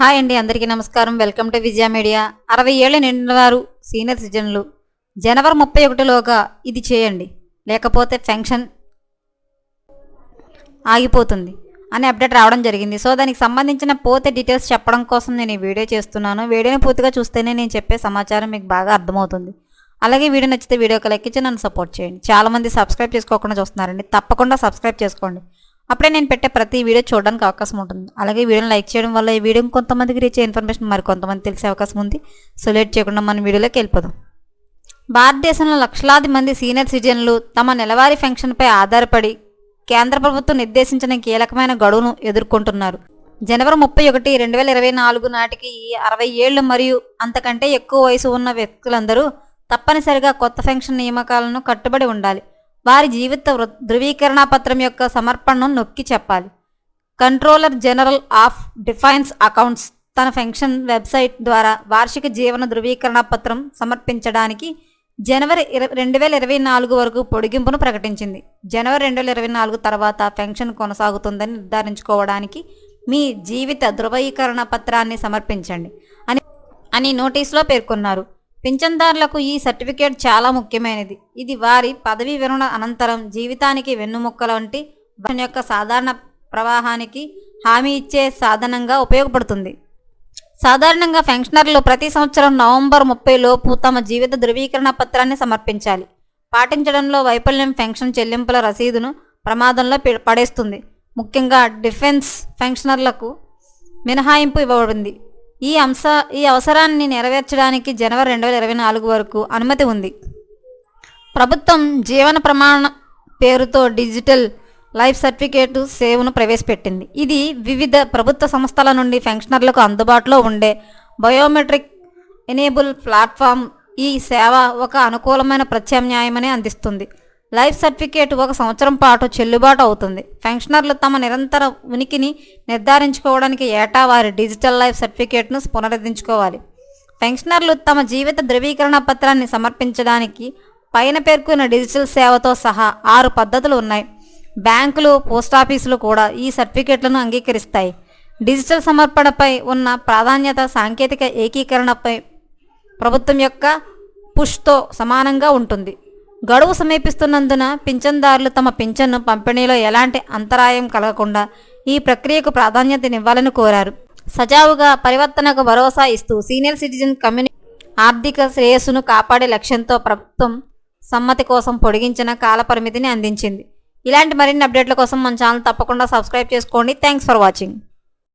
Hi అండి అందరికీ నమస్కారం. Welcome to Vijaya media. అరవై ఏళ్ళు నిండినవారు సీనియర్ సిటిజన్లు. జనవరి ముప్పై ఒకటిలోగా ఇది చేయండి. లేకపోతే ఫెన్షన్ ఆగిపోతుంది అని అప్డేట్ రావడం జరిగింది. సో దానికి సంబంధించిన పోతే డీటెయిల్స్ చెప్పడం కోసం నేను ఈ వీడియో చేస్తున్నాను. వీడియోని పూర్తిగా చూస్తేనే నేను చెప్పే సమాచారం మీకు బాగా అర్థమవుతుంది. అలాగే వీడియో నచ్చితే వీడియోకి లెక్కించి నన్ను సపోర్ట్ చేయండి. చాలామంది సబ్స్క్రైబ్ చేసుకోకుండా చూస్తున్నారండి. తప్పకుండా సబ్స్క్రైబ్ చేసుకోండి. అప్పుడే నేను పెట్టే ప్రతి వీడియో చూడడానికి అవకాశం ఉంటుంది. అలాగే వీడియోని లైక్ చేయడం వల్ల ఈ వీడియో కొంతమందికి రీచ్ ఇన్ఫర్మేషన్ మరి కొంతమంది తెలిసే అవకాశం ఉంది. సో లేట్ చేయకుండా మన వీడియోలోకి వెళ్ళిపోదాం. భారతదేశంలో లక్షలాది మంది సీనియర్ సిటిజన్లు తమ నెలవారీ పెన్షన్పై ఆధారపడి కేంద్ర ప్రభుత్వం నిర్దేశించిన కీలకమైన గడువును ఎదుర్కొంటున్నారు. జనవరి ముప్పై ఒకటి రెండు వేల ఇరవై నాలుగు నాటికి ఈ అరవై ఏళ్ళు మరియు అంతకంటే ఎక్కువ వయసు ఉన్న వ్యక్తులందరూ తప్పనిసరిగా కొత్త పెన్షన్ నియామకాలను కట్టుబడి ఉండాలి. వారి జీవిత ధృవీకరణ పత్రం యొక్క సమర్పణను నొక్కి చెప్పాలి. Controller general of defence accounts తన పెన్షన్ వెబ్సైట్ ద్వారా వార్షిక జీవన ధృవీకరణ పత్రం సమర్పించడానికి జనవరి రెండు వేల ఇరవై నాలుగు వరకు పొడిగింపును ప్రకటించింది. జనవరి రెండు వేల ఇరవై నాలుగు తర్వాత పెన్షన్ కొనసాగుతుందని నిర్ధారించుకోవడానికి మీ జీవిత ధృవీకరణ పత్రాన్ని సమర్పించండి అని అని నోటీసులో పేర్కొన్నారు. పింఛన్దారులకు ఈ సర్టిఫికేట్ చాలా ముఖ్యమైనది. ఇది వారి పదవీ విరమణ అనంతరం జీవితానికి వెన్నుముక్కల వంటి వారి యొక్క సాధారణ ప్రవాహానికి హామీ ఇచ్చే సాధనంగా ఉపయోగపడుతుంది. సాధారణంగా పెన్షనర్లు ప్రతి సంవత్సరం నవంబర్ ముప్పై లోపు తమ జీవిత ధృవీకరణ పత్రాన్ని సమర్పించాలి. పాటించడంలో వైఫల్యం పెన్షన్ చెల్లింపుల రసీదును ప్రమాదంలో పడేస్తుంది. ముఖ్యంగా డిఫెన్స్ పెన్షనర్లకు మినహాయింపు ఇవ్వబడింది. ఈ అంశ ఈ అవసరాన్ని నెరవేర్చడానికి జనవరి రెండు వేల ఇరవై నాలుగు వరకు అనుమతి ఉంది. ప్రభుత్వం జీవన ప్రమాణ పేరుతో డిజిటల్ లైఫ్ సర్టిఫికేట్ సేవను ప్రవేశపెట్టింది. ఇది వివిధ ప్రభుత్వ సంస్థల నుండి పెన్షనర్లకు అందుబాటులో ఉండే బయోమెట్రిక్ ఎనేబుల్ ప్లాట్ఫామ్ ఈ సేవ ఒక అనుకూలమైన ప్రత్యామ్నాయమని అందిస్తుంది. లైఫ్ సర్టిఫికేట్ ఒక సంవత్సరం పాటు చెల్లుబాటు అవుతుంది. పెన్షనర్లు తమ నిరంతర ఉనికిని నిర్ధారించుకోవడానికి ఏటా వారి డిజిటల్ లైఫ్ సర్టిఫికేట్ను పునరుద్ధరించుకోవాలి. పెన్షనర్లు తమ జీవిత ధృవీకరణ పత్రాన్ని సమర్పించడానికి పైన పేర్కొన్న డిజిటల్ సేవతో సహా ఆరు పద్ధతులు ఉన్నాయి. బ్యాంకులు పోస్టాఫీసులు కూడా ఈ సర్టిఫికేట్లను అంగీకరిస్తాయి. డిజిటల్ సమర్పణపై ఉన్న ప్రాధాన్యత సాంకేతిక ఏకీకరణపై ప్రభుత్వం యొక్క పుష్తో సమానంగా ఉంటుంది. గడువు సమీపిస్తున్నందున పింఛన్దారులు తమ పింఛన్ను పంపిణీలో ఎలాంటి అంతరాయం కలగకుండా ఈ ప్రక్రియకు ప్రాధాన్యతనివ్వాలని కోరారు. సజావుగా పరివర్తనకు భరోసా ఇస్తూ సీనియర్ సిటిజన్ కమ్యూనిటీ ఆర్థిక శ్రేయస్సును కాపాడే లక్ష్యంతో ప్రభుత్వం సమ్మతి కోసం పొడిగించిన కాలపరిమితిని అందించింది. ఇలాంటి మరిన్ని అప్డేట్ల కోసం మన ఛానల్ తప్పకుండా సబ్స్క్రైబ్ చేసుకోండి. Thanks for watching.